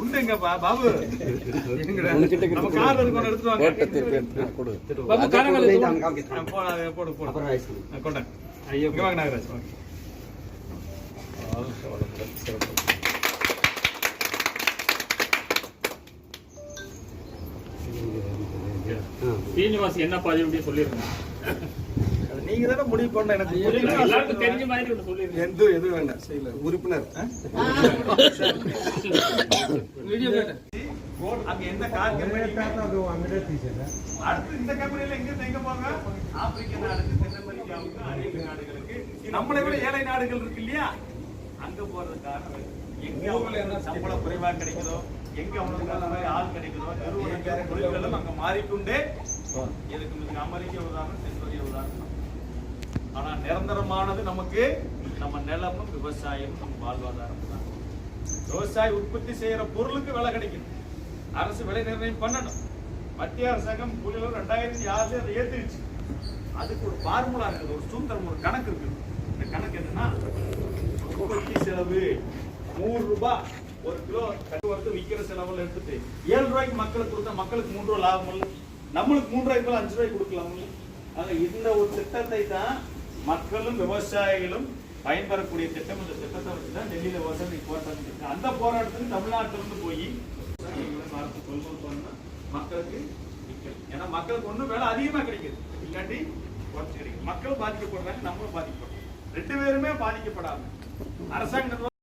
உண்டுங்கப்பா பாபு. கார்ல இருக்கு ஒண்ணு எடுத்துட்டு வாங்க. காரங்கள் போடு போடு கொண்டா இங்க வாங்க நாகராஜ் வாங்க. சீனிவாஸ் என்ன பாதி அப்படி சொல்லிருங்க. அது நீங்க தானே முடிவு பண்ண எனக்கு தெரிஞ்ச மாதிரி எந்த எது வேண்டாம். செய்யல உறுப்பினர். வீடியோ அங்க எந்த கார் அடுத்து இந்த கம்பெனில எங்க எங்க போங்க? ஆப்பிரிக்க நாடுக்கு தென் அமெரிக்காவுக்கு அரேபிய நாடுகளுக்கு. நம்மளை விட ஏழை நாடுகள் இருக்கு இல்லையா? அங்க போறதுக்காக எங்க அவங்களுக்கு சம்பளம் குறைவா கிடைக்குதோ எங்க அவங்களுக்கு அந்த மாதிரி ஆள் கிடைக்குதோ நிறுவனங்கள் தொழில்களும் அங்க மாறிக்கொண்டே இதுக்கு இதுக்கு அமெரிக்க உதாரணம் தென்கொரிய உதாரணம். ஆனா நிரந்தரமானது நமக்கு நம்ம நிலமும் விவசாயமும் நம்ம வாழ்வாதாரம் தான். விவசாய உற்பத்தி செய்யற பொருளுக்கு விலை கிடைக்கும். அரசு விலை நிர்ணயம் பண்ணணும். மத்திய அரசாங்கம் கூலியில் ரெண்டாயிரத்தி ஆறுல அதை ஏத்திருச்சு அதுக்கு ஒரு ஃபார்முலா இருக்குது ஒரு சூத்திரம் ஒரு கணக்கு இருக்குது. இந்த கணக்கு என்னன்னா உற்பத்தி செலவு நூறு ரூபாய் ஒரு கிலோ கட்டுவரத்து விற்கிற செலவில் எடுத்துட்டு ஏழு ரூபாய்க்கு மக்களுக்கு கொடுத்தா மக்களுக்கு மூன்று ரூபாய் லாபம் இல்லை. நம்மளுக்கு மூன்று ரூபாய்க்கு அஞ்சு ரூபாய்க்கு கொடுக்கலாம் ஆக இந்த ஒரு திட்டத்தை தான் மக்களும் விவசாயிகளும் பயன்பெறக்கூடிய திட்டம். இந்த திட்டத்தை வச்சு தான் டெல்லியில விவசாயம் அந்த போராட்டத்துக்கு தமிழ்நாட்டில இருந்து போய் பார்த்து கொள்முதல் பண்ணா மக்களுக்கு ஏன்னா மக்களுக்கு ஒண்ணும் வேலை அதிகமா கிடைக்குது. இல்லாட்டி குறைச்சு கிடைக்கும் மக்கள் பாதிக்கப்படுறாங்க நம்மளும் பாதிக்கப்படுறோம். ரெண்டு பேருமே பாதிக்கப்படாம. அரசாங்கம்